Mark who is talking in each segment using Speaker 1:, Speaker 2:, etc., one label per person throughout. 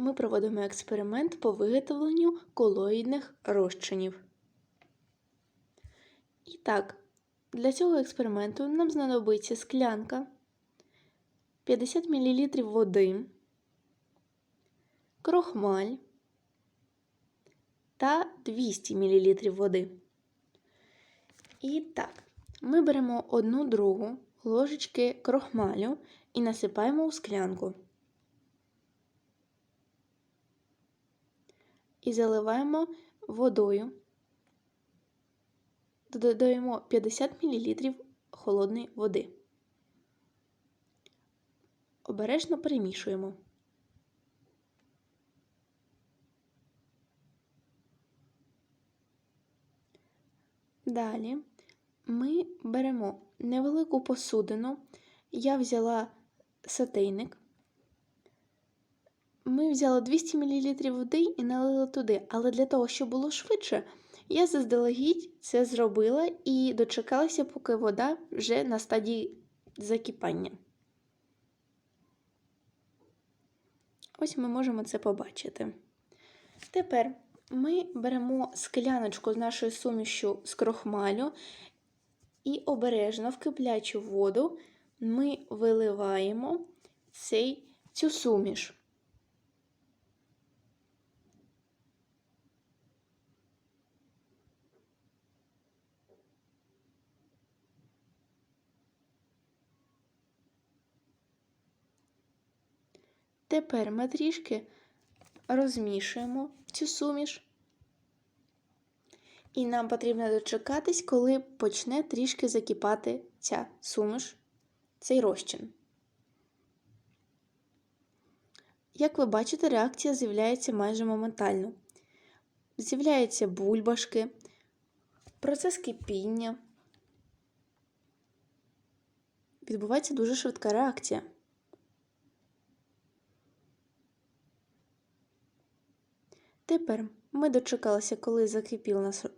Speaker 1: ми проводимо експеримент по виготовленню колоїдних розчинів. І так, для цього експерименту нам знадобиться склянка, 50 мл води, крохмаль та 200 мл води. І так, ми беремо одну другу ложечки крохмалю і насипаємо у склянку. І заливаємо водою. Додаємо 50 мл холодної води. Обережно перемішуємо. Далі ми беремо невелику посудину. Я взяла сотейник. Ми взяли 200 мл води і налили туди, але для того, щоб було швидше, я заздалегідь це зробила і дочекалася, поки вода вже на стадії закипання. Ось ми можемо це побачити. Тепер ми беремо скляночку з нашою сумішю з крохмалю і обережно в киплячу воду ми виливаємо цей, цю суміш. Тепер ми трішки розмішуємо цю суміш. І нам потрібно дочекатись, коли почне трішки закипати ця суміш, цей розчин. Як ви бачите, реакція з'являється майже моментально. З'являються бульбашки, процес кипіння. Відбувається дуже швидка реакція. Тепер ми дочекалися, коли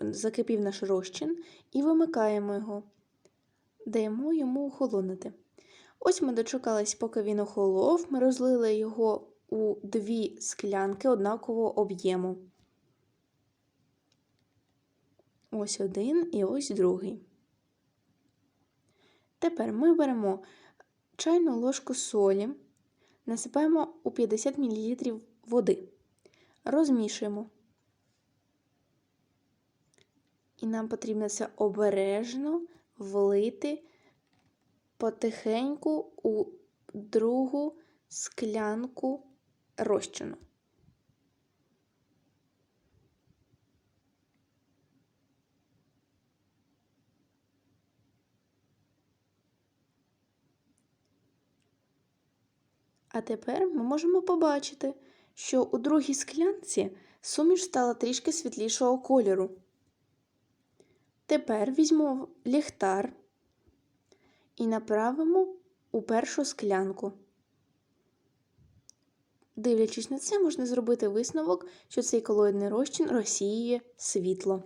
Speaker 1: закипів наш, розчин, і вимикаємо його, даємо йому охолонути. Ось ми дочекались, поки він охолов, ми розлили його у дві склянки однакового об'єму. Ось один і ось другий. Тепер ми беремо чайну ложку солі, насипаємо у 50 мл води розмішуємо. І нам потрібно це обережно влити потихеньку у другу склянку розчину. А тепер ми можемо побачити, що у другій склянці суміш стала трішки світлішого кольору. Тепер візьмемо ліхтар і направимо у першу склянку. Дивлячись на це, можна зробити висновок, що цей колоїдний розчин розсіює світло.